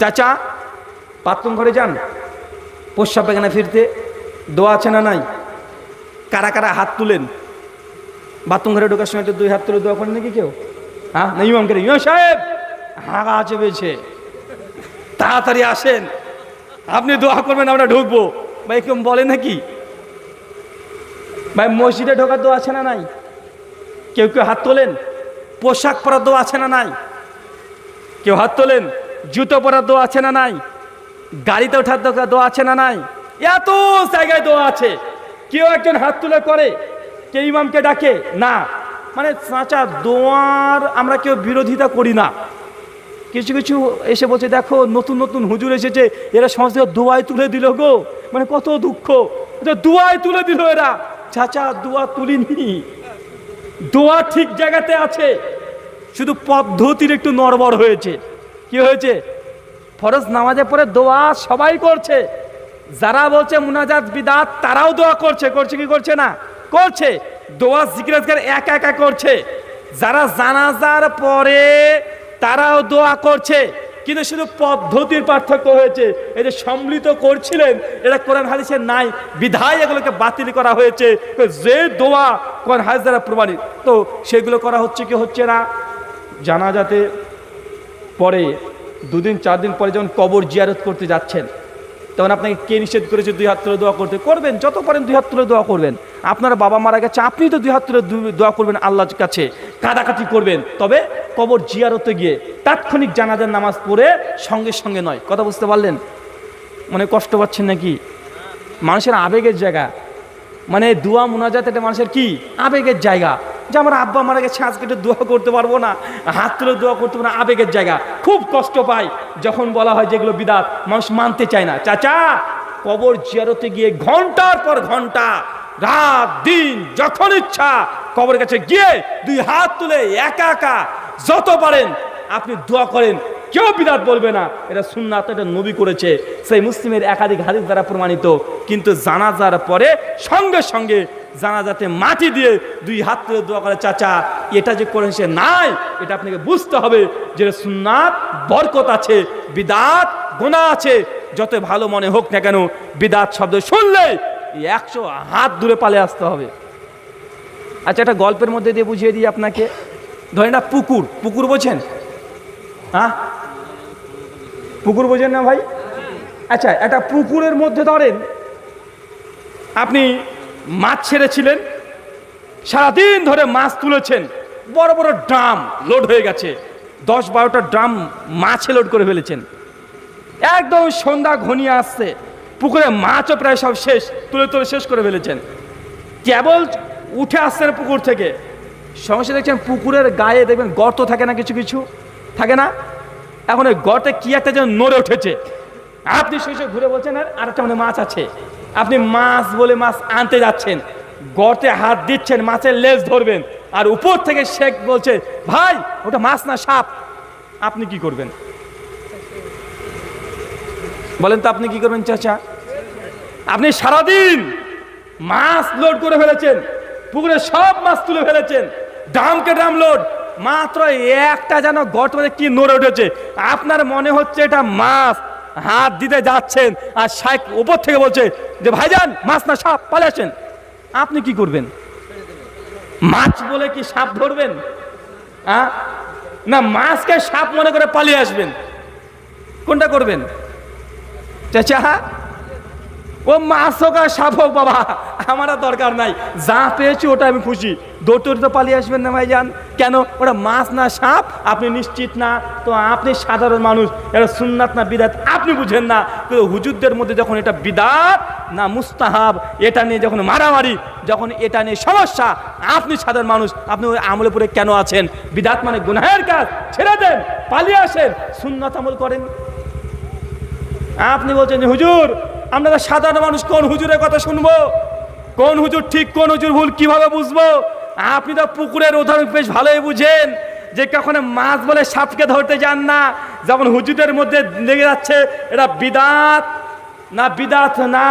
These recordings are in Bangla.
চাচা, বাথরুম ঘরে যান। প্রস্রাব পায়খানা ফিরতে দোয়া আছে না নাই? কারা কারা হাত তুলেন? বাথরুম ঘরে ঢোকার সময় তো দুই হাত তুলে দোয়া করেন নাকি কেউ? হ্যাঁ? না, ইমাম করে ইমাম সাহেব, হাগা চেপেছে তাড়াতাড়ি আসেন। আপনি দোয়া করবেন, আমরা ঢুকবো। ভাই, কেউ বলে নাকি? ভাই, মসজিদে ঢোকার দোয়া আছে না নাই? কেউ কেউ হাত তোলেন? পোশাক পরার দোয়া আছে না নাই? কেউ হাত তোলেন? জুতো পরার দোয়া আছে না নাই? গাড়িতে ওঠার দোয়া আছে না নাই? এত জায়গায় দোয়া আছে। কেউ একজন হাত তুলে করে কে ইমামকে ডাকে, না। মানে চাচা, দোয়ার আমরা কেউ বিরোধিতা করি না। কিছু কিছু এসে বলছে, দেখো, নতুন নতুন হুজুর এসেছে, এরা থেকে দোয়ায় তুলে দিল গো। মানে কত দুঃখ। দোয়ায় তুলে দিল এরা। চাচা, দোয়া তুলিনি। দোয়া ঠিক জায়গাতে আছে। শুধু পদ্ধতির একটু নড়বড় হয়েছে। কি হয়েছে? ফরজ নামাজে পরে দোয়া সবাই করছে। যারা বলছে মুনাজাত বিদাত, তারাও দোয়া করছে। করছে কি করছে না? করছে। দোয়া জিকিরাজগার একা একা করছে। যারা জানাজার পরে তারাও দোয়া করছে। কিন্তু শুধু পদ্ধতির পার্থক্য হয়েছে। এই যে সম্মিলিত করছিলেন, এটা কোরআন হাদিসে নাই। বিধায় এগুলোকে বাতিল করা হয়েছে। যে দোয়া কোরআন হাদিস দ্বারা প্রমাণিত। তো সেগুলো করা হচ্ছে কি হচ্ছে না? জানাজাতে পরে, দুদিন চার দিন পরে যখন কবর জিয়ারত করতে যাচ্ছেন, তখন আপনাকে কে নিষেধ করেছে দুই হাত তুলে দোয়া করতে? করবেন, যত পারেন দুই হাত তুলে দোয়া করবেন। আপনার বাবা মারা গেছে আপনি তো দুই হাত তুলে দোয়া করবেন আল্লাহর কাছে। কাদাকাটি করবেন। তবে কবর জিয়ারতে গিয়ে তাৎক্ষণিক জানাজার নামাজ পড়ে সঙ্গে সঙ্গে নয়। কথা বুঝতে পারলেন? মানে কষ্ট পাচ্ছেন নাকি? মানুষের আবেগের জায়গা। মানে দোয়া, মোনাজাত, এটা মানুষের কি? আবেগের জায়গা। যে আমার আব্বা মারা গেছে, আজকে একটু দোয়া করতে পারব না। হাত তুলে দোয়া করতে পারব না, আবেগের জায়গা। খুব কষ্ট পায় যখন বলা হয় যেগুলো বিদাত, মানুষ মানতে চায় না। চাচা, কবর জিয়ারতে গিয়ে ঘণ্টার পর ঘণ্টা, রাত, দিন, যখন ইচ্ছা, কবরের কাছে গিয়ে দুই হাত তুলে একা একা যত পারেন, আপনি দোয়া করেন। কেউ বিদাত বলবে না। এটা সুন্নাত, এটা নবী করেছে। সেই মুসলিমের একাধিক হাদিস দ্বারা প্রমাণিত। কিন্তু জানাজার পরে সঙ্গে সঙ্গে জানাজাতে মাটি দিয়ে দুই হাত তুলে দোয়া করে, চাচা, এটা যে করেছে নাই। এটা আপনাকে বুঝতে হবে যে সুন্নাত, বরকত আছে, বিদাত গোনা আছে। যত ভালো মনে হোক না কেন, বিদাত শব্দ শুনলে একশো হাত দূরে পালে আসতে হবে। আচ্ছা একটা গল্পের মধ্যে দিয়ে বুঝিয়ে দিই আপনাকে। ধরেন না, পুকুর। পুকুর বোঝেন? হ্যাঁ? পুকুর বোঝেন না ভাই? আচ্ছা একটা পুকুরের মধ্যে ধরেন, আপনি মাছ ছেড়েছিলেন। সারাদিন ধরে মাছ তুলেছেন। বড় বড় ড্রাম লোড হয়ে গেছে। দশ বারোটা ড্রাম মাছে লোড করে ফেলেছেন। একদম সন্ধ্যা ঘনিয়ে আসছে। পুকুরে মাছও প্রায় সব শেষ, তুলে তুলে শেষ করে ফেলেছেন। কেবল উঠে আসছেন পুকুর থেকে। সমস্যা দেখছেন পুকুরের গায়ে দেখবেন গর্ত থাকে না কিছু কিছু? থাকে না? এখন ওই গর্তে কি একটা যেন নড়ে উঠেছে। আপনি সেই ঘুরে বলছেন, আর আরেকটা মানে মাছ আছে। আপনি মাছ বলে মাছ আনতে যাচ্ছেন, গর্তে হাত দিচ্ছেন, মাছের লেজ ধরবেন, আর উপর থেকে শেখ বলছে, ভাই, ওটা মাছ না সাপ। আপনি কি করবেন? বলেন তো আপনি কি করবেন, চাচা? আপনি সারাদিন মাছ লোড করে ফেলেছেন, পুকুরে সব মাছ তুলে ফেলেছেন ড্রামকে ড্রাম লোড? মাত্র একটা যেন গর্ত কি নড়ে উঠেছে? আপনার মনে হচ্ছে এটা মাছ হাত দিতে যাচ্ছেন আর শাইক উপর থেকে বলছে যে, ভাইজান, মাছ না, সাপ, পালে আসেন। আপনি কি করবেন? মাছ বলে কি সাপ ধরবেন? হ্যাঁ না, মাছকে সাপ মনে করে পালিয়ে আসবেন। কোনটা করবেন? চাচা? ও মাছ হোক আর সাপ হোক, বাবা আমার দরকার নাই। যা পেয়েছি, ওটা আমি খুশি। দৌড়তে তো পালিয়ে আসবেন না ভাই যান কেন? ওটা মাছ না সাপ? আপনি নিশ্চিত না? তো আপনি সাধারণ মানুষ এটা সুন্নাত না বিদাত, আপনি বুঝেন না। কিন্তু হুজুরদের মধ্যে যখন এটা বিদাত না মুস্তাহাব, এটা নিয়ে যখন মারামারি, যখন এটা নিয়ে সমস্যা, আপনি সাধারণ মানুষ, আপনি ওই আমলে পরে কেন আছেন? বিদাত মানে গুনাহের কাজ। ছেড়ে দেন, পালিয়ে আসেন। সুন্নাত আমল করেন। আপনি বলছেন যে, হুজুর, আমরা সাধারণ মানুষ, কোন হুজুরের কথা শুনব? কোন হুজুর ঠিক, কোন হুজুর ভুল, কীভাবে বুঝব? আপনি তো পুকুরের উদাহরণ বেশ ভালোই বুঝেন যে কখনো মাছ বলে সাপকে ধরতে যান না। যেমন হুজুরের মধ্যে লেগে যাচ্ছে, এটা বিদাত না বিদাত না।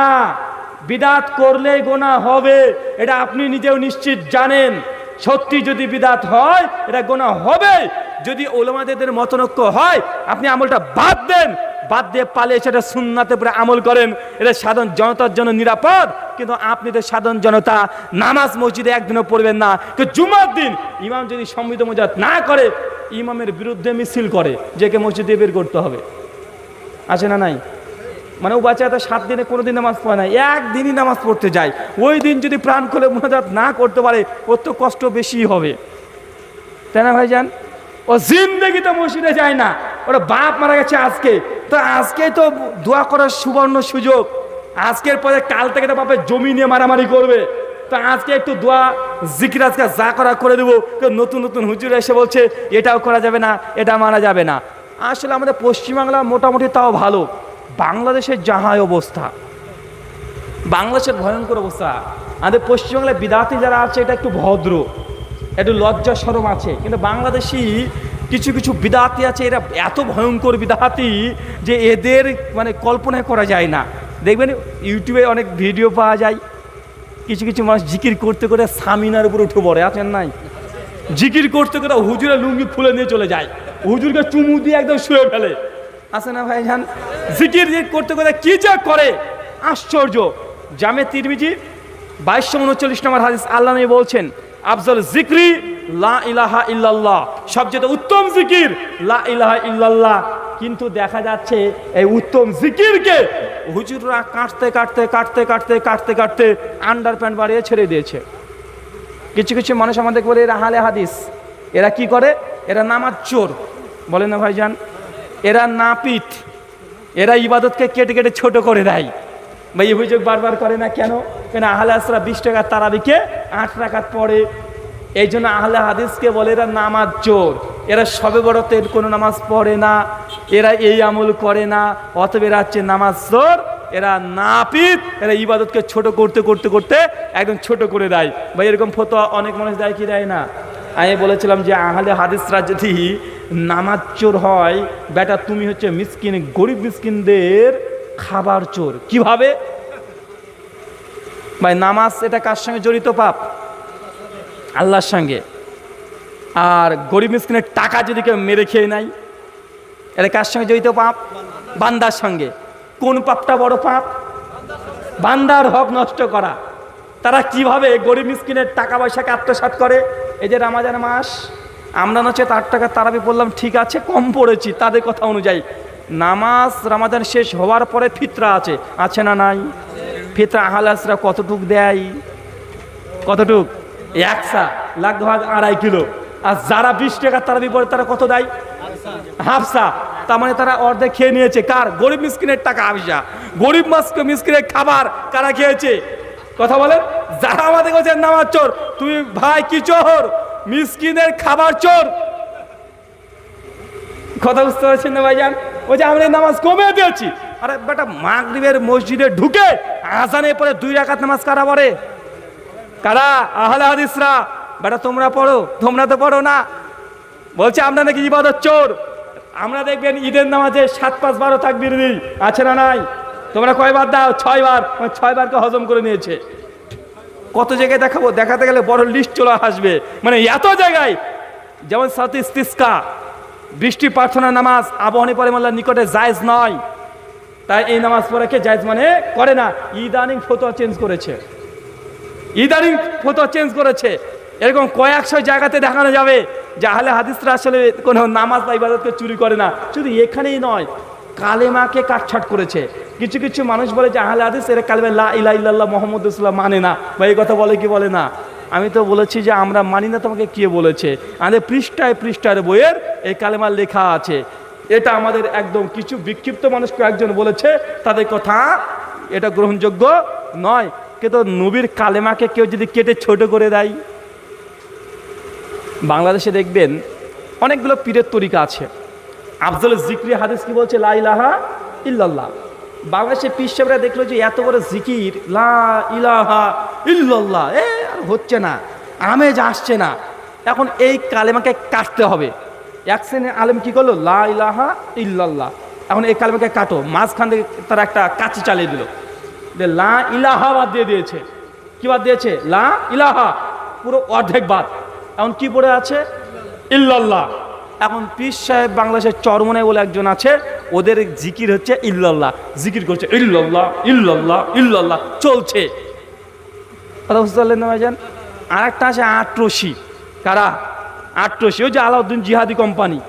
বিদাত করলে গোনা হবে, এটা আপনি নিজেও নিশ্চিত জানেন। সত্যি যদি বিদাত হয়, এটা গোনা হবে। যদি ওলামাদের মতনৈক্য হয়, আপনি আমলটা বাদ দেন। বাদ দিয়ে পালিয়ে সেটা সুন্নাতে পরে আমল করেন। এটা সাধারণ জনতার জন্য নিরাপদ, কিন্তু আপনি তো সাধারণ জনতা, নামাজ মসজিদে একদিনও পড়বেন না। কিন্তু জুমার দিন ইমাম যদি সমৃদ্ধ মজাত না করে, ইমামের বিরুদ্ধে মিছিল করে, যে কে মসজিদে বের করতে হবে। আছে না নাই? মানে ও বাচ্চা তো সাত দিনে কোনো দিন নামাজ পড়ে না, একদিনই নামাজ পড়তে যায়। ওই দিন যদি প্রাণ খুলে মোনাজাত না করতে পারে, ওর তো কষ্ট বেশি হবে। তাই না ভাইজান? ও জিন্দগি তো মসজিদে যায় না। ওরা বাপ মারা গেছে আজকে। তো আজকে তো দোয়া করার সুবর্ণ সুযোগ। আজকের পরে কাল থেকে তো বাপের জমি নিয়ে মারামারি করবে। তো আজকে একটু দোয়া, জিকির আজকে যা করা করে দেবো। নতুন নতুন হুজুর এসে বলছে, এটাও করা যাবে না, এটা মানা যাবে না। আসলে আমাদের পশ্চিমবাংলা মোটামুটি তাও ভালো। বাংলাদেশের যাহাই অবস্থা, বাংলাদেশের ভয়ঙ্কর অবস্থা। আমাদের পশ্চিমবাংলায় বিদাতি যারা আছে, এটা একটু ভদ্র। একটু লজ্জা সরম আছে। কিন্তু বাংলাদেশি কিছু কিছু বিদাতি আছে, এরা এত ভয়ঙ্কর বিদাতি যে এদের মানে কল্পনা করা যায় না। দেখবেন ইউটিউবে অনেক ভিডিও পাওয়া যায়, কিছু কিছু মানুষ জিকির করতে করে সামিনার উপর উঠে পড়ে, আছেন নাই? জিকির করতে করে হুজুরে লুঙ্গি খুলে নিয়ে চলে যায়, হুজুরকে চুমু দিয়ে একদম শুয়ে ফেলে। আছে না ভাই যান জিকির করতে করতে কি যা করে, আশ্চর্য। জামে তিরমিজি, বাইশশো উনচল্লিশ নম্বর হাদিস আল্লাহ বলছেন আফজল জিক্রি, লা ইলাহা ইল্লাল্লাহ। সবচেয়ে উত্তম জিকির, লা ইলাহা ইল্লাল্লাহ। কিন্তু দেখা যাচ্ছে এই উত্তম জিকিরকে হুজুররা কাটতে কাটতে কাটতে কাটতে কাটতে কাটতে আন্ডার প্যান্ট বাড়িয়ে ছেড়ে দিয়েছে। কিছু কিছু মানুষ আমাদের বলে, এরা হালে হাদিস। এরা কি করে? এরা নামাজ চোর। বলে না ভাইজান, এরা নাপিত। এরা ইবাদতকে কেটে কেটে ছোট করে দেয়। বা এই অভিযোগ বারবার করে না কেন? কেন আহলে আসরা বিশ টাকার তারাবিকে আট টাকার পড়ে? এই জন্য আহলে হাদিসকে বলে এরা নামাজ চোর। এরা সবে বড়তের কোনো নামাজ পড়ে না। এরা এই আমল করে না। অতএব এরা হচ্ছে নামাজ চোর। এরা নাপিত। এরা ইবাদতকে ছোট করতে করতে করতে একদম ছোট করে দেয়। বা এরকম ফতো অনেক মানুষ দেয় কি দেয় না? আমি বলেছিলাম যে আহলে হাদিসরা যদি নামাজ চোর হয়, বেটা তুমি হচ্ছে মিসকিন, গরিব মিসকিনদের খাবার চোর। কীভাবে? ভাই, নামাজ এটা কার সঙ্গে জড়িত পাপ? আল্লাহর সঙ্গে। আর গরিব মিসকিনের টাকা যদি কেউ মেরে খেয়ে নেয়, এটা কার সঙ্গে জড়িত পাপ? বান্দার সঙ্গে। কোন পাপটা বড় পাপ? বান্দার হক নষ্ট করা। তারা কীভাবে গরিব মিসকিনের টাকা পয়সাকে আত্মসাৎ করে? এই যে রামাজান মাস, আমরা নচ্ছে তার টাকা তারাবি বললাম ঠিক আছে, কম পড়েছি, তাদের কথা অনুযায়ী। নামাজ রামাজান শেষ হওয়ার পরে ফিতরা আছে আছে না নাই? ফিতরা আহলাসরা কতটুক দেয়? কতটুক? একসা লাখ ভাগ আড়াই কিলো। আর যারা বিশ টাকা তারা পড়ে তারা কত দেয়? হাফসা। তার মানে তারা অর্ধেক খেয়ে নিয়েছে। কার? গরিব মিসকিনের টাকা হাফসা। গরিব মাস্ক মিসকিনের খাবার কারা খেয়েছে? কথা বলেন? যারা আমাদের কাছে নামাজ চোর, তুমি ভাই কি চোর? মিসকিনের খাবার চোর। কথা বুঝতে পারছেন না ভাইজান? ওই যে আমরা নামাজ কমে দিয়েছি। আরে বেটা, মাগরিবের মসজিদে ঢুকে আজানে পরে দুই রাকাত নামাজ কারা পড়ে? কারা? আহলে হাদিসরা। বেটা, তোমরা পড়ো, তোমরা তো পড়ো না। বলছে, আমরা নাকি ইবাদত চোর। আমরা দেখবেন ঈদের নামাজে সাত, পাঁচ বারো তাকবির দিই। আছে না নাই? তোমরা কয়বার দাও? ছয়বার। ছয়বারকে হজম করে নিয়েছে। কত জায়গায় দেখাবো? দেখাতে গেলে বড় লিস্ট চলে আসবে। মানে এত জায়গায়। যেমন সাথে ইস্তিস্কা। বৃষ্টি প্রার্থনা নামাজ আবহানী পরিমাল্লার নিকটে জায়জ নয়। তাই এই নামাজ পড়াকে জায়জ মানে করে না। ইদানিং ফতোয়া চেঞ্জ করেছে। ইদানিং ফতোয়া চেঞ্জ করেছে। এরকম কয়েকশো জায়গাতে দেখানো যাবে যে আহলে হাদিসরা আসলে কোনো নামাজ বা ইবাদতকে চুরি করে না। শুধু এখানেই নয়, কালেমাকে কাটছাট করেছে। কিছু কিছু মানুষ বলে যে আহলে হাদিস এরা কালেমা লা ইলা ইল্লাল্লাহ মোহাম্মদ ইসলাম মানে না। বা এই কথা বলে কি বলে না? আমি তো বলেছি যে আমরা মানি না তোমাকে কে বলেছে। আমাদের পৃষ্ঠায় পৃষ্ঠার বইয়ের এই কালেমার লেখা আছে। এটা আমাদের একদম কিছু বিক্ষিপ্ত মানুষ কয়েকজন বলেছে, তাদের কথা এটা গ্রহণযোগ্য নয়। কিন্তু নবীর কালেমাকে কেউ যদি কেটে ছোট করে দেয়, বাংলাদেশে দেখবেন অনেকগুলো পীরের তরিকা আছে। আফজল জিক্রি হাদিস কি বলছে? লা ইলাহা ইল্লাল্লাহ। বাংলাদেশে পিসাবরা দেখল যে এত বড় জিকির, লা ইলাহা ইল্লাল্লাহ। এ হচ্ছে না, আমেজ আসছে না। এখন এই কালেমাকে কাটতে হবে। এক শ্রেণির আলেম কি করল? লা ইলাহা ইল্লাল্লাহ। এখন এই কালেমাকে কাটো। মাঝখান থেকে তারা একটা কাচি চালিয়ে দিল। লা ইলাহা বাদ দিয়ে দিয়েছে। কি বাদ দিয়েছে? লা ইলাহা। পুরো অর্ধেক বাদ। এখন কি পড়ে আছে? ইল্লাল্লাহ। এখন পীর সাহেব বাংলাদেশের চরমনে বলে একজন আছে, ওদের জিকির হচ্ছে ইল্লাল্লাহ। জিকির করছে, ইল্লাল্লাহ ইল্লাল্লাহ ইল্লাল্লাহ। চলছে। কথা বুঝতে পারলেন না আর একটা আছে আট্রসি কারা? আট্রসি ওই যে আলাউদ্দিন জিহাদি কোম্পানি।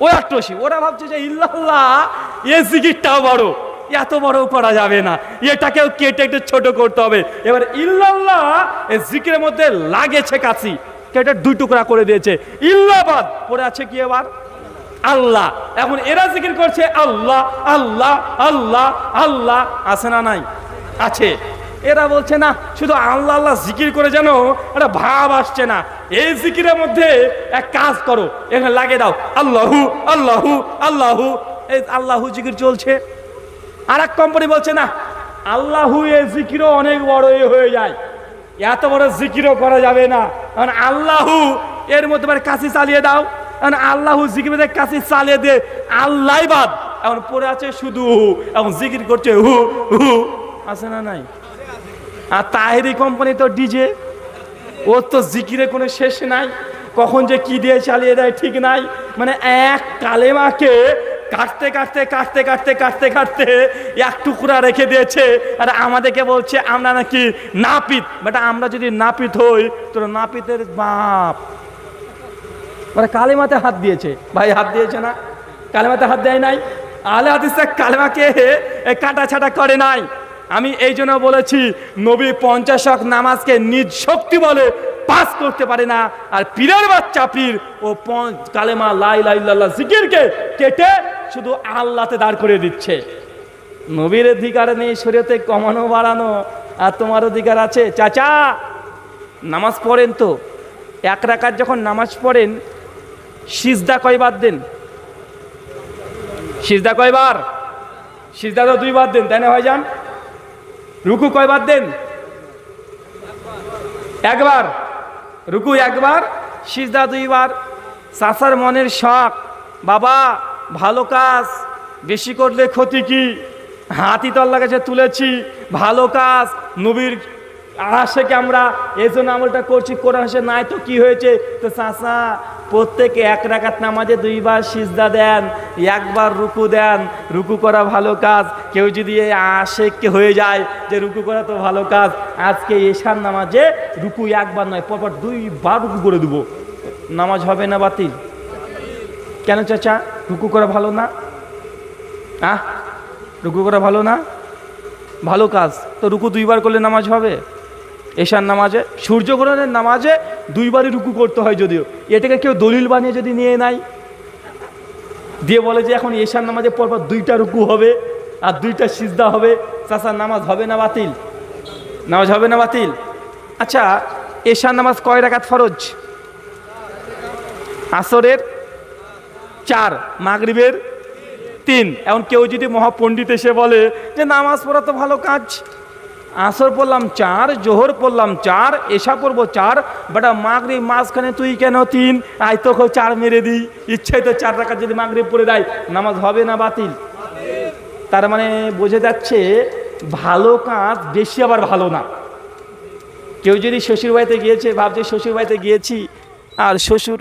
ওই আট্রসি ওরা ভাবছে যে ইল্লাল্লাহ, এ জিকিরটাও বড়। এত বড় করা যাবে না। এটাকেও কেটে একটু ছোট করতে হবে। এবার ইল্লাল্লাহ, এ জিকিরের মধ্যে লাগেছে কাছি কেটে দুই টুকরা করে দিয়েছে। ইল্লাবাদ, পড়ে আছে কি এবার? আল্লাহ। এখন এরা জিকির করছে আল্লাহ আল্লাহ আল্লাহ আল্লাহ, আছে না নাই? আছে। এরা বলছে, না, শুধু আল্লাহ আল্লাহ জিকির করে যেন একটা ভাব আসছে না। এই জিকিরের মধ্যে এক কাজ করো, এখানে লাগে দাও, আল্লাহু আল্লাহু আল্লাহু, এই আল্লাহু জিকির চলছে। আর এক কোম্পানি বলছে, না, আল্লাহু এ জিকিরও অনেক বড় হয়ে যায়। এত বড় জিকিরও করা যাবে না। কারণ আল্লাহু এর মধ্যে মানে কাশি চালিয়ে দাও। কারণ আল্লাহু জিকির মধ্যে কাশি চালিয়ে দিয়ে আল্লাহ বাদ। এখন পড়ে আছে শুধু হু, এখন জিকির করছে হু হু। আছে না নাই? আর তাহেরি কোম্পানি তো ডিজে। ওর তো জিকিরে কোনো শেষ নাই। কখন যে কি দিয়ে চালিয়ে দেয় ঠিক নাই। মানে এক কালেমাকে কাটতে কাটতে কাটতে কাটতে কাটতে কাটতে এক টুকরা রেখে দিয়েছে। আর আমাদেরকে বলছে, আমরা নাকি নাপিত। বাট, আমরা যদি নাপিত হই, তোর নাপিতের বাপ। মানে কালেমাতে হাত দিয়েছে। ভাই, হাত দিয়েছে না? কালেমাতে হাত দেয় নাই? আলে হাদিসে কালেমাকে কাটা ছাটা করে নাই। আমি এই জন্য বলেছি, নবী পঞ্চাশ হক নামাজকে নিজ শক্তি বলে পাস করতে পারে না। আর পীরের বাচ্চা পীর ও কালেমা লাই লাই লাল্লাহ জিকিরকে কেটে শুধু আল্লাহতে দাঁড় করে দিচ্ছে। নবীর অধিকার নেই শরীয়তে কমানো বাড়ানো, আর তোমার অধিকার আছে। চাচা, নামাজ পড়েন তো। এক রাকাত যখন নামাজ পড়েন, সিজদা কয়বার দেন? সিজদা কয়বার? সিজদা তো দুইবার দেন, তাই না ভাইজান? রুকু কয়বার দেন? একবার। রুকু একবার, সিজদা দুইবার। চাষার মনের শখ, বাবা, ভালো কাজ, বেশি করলে ক্ষতি কি? হাতি তল্লা কাছে তুলেছি, ভালো কাজ, নবীর আশেকে আমরা এই জন্য আমলটা করছি, কোরআন সে নাই তো কি হয়েছে? তো চাষা প্রত্যেকে এক রাকাত নামাজে দুইবার সিজদা দেন, একবার রুকু দেন। রুকু করা ভালো কাজ। কেউ যদি আশেককে হয়ে যায় যে রুকু করা তো ভালো কাজ, আজকে এশার নামাজে রুকু একবার নয়, পরপর দুইবার রুকু করে দেবো। নামাজ হবে না বাতিল? কেন চাচা? রুকু করা ভালো না? আহ? রুকু করা ভালো না? ভালো কাজ। তো রুকু দুইবার করলে নামাজ হবে? এশার নামাজে, সূর্যগ্রহণের নামাজে দুইবারই রুকু করতে হয় যদিও। এটাকে কেউ দলিল বানিয়ে যদি নিয়ে নাই দিয়ে বলে যে এখন এশার নামাজে পরপর দুইটা রুকু হবে আর দুইটা সিজদা হবে চাষার নামাজ হবে না বাতিল? নামাজ হবে না বাতিল? আচ্ছা এশার নামাজ কয় রাকাত ফরজ? আসরের চার, মাগরিবের তিন। এখন কেউ যদি মহাপণ্ডিত এসে বলে যে নামাজ পড়া তো ভালো কাজ আসর পড়লাম চার, জোহর পড়লাম চার এসা পড়ব চার। বেটা, মাগরিব মাঝখানে তুই কেন তিন? আই তোকে চার মেরে দিই। ইচ্ছাই তো চার টাকা যদি মাগরিব পড়ে দেয় নামাজ হবে না বাতিল? তার মানে বোঝা যাচ্ছে ভালো কাজ বেশি আবার ভালো না। কেউ যদি শ্বশুর বাড়িতে গিয়েছে, ভাবছে শ্বশুর বাড়িতে গিয়েছি, আর শ্বশুর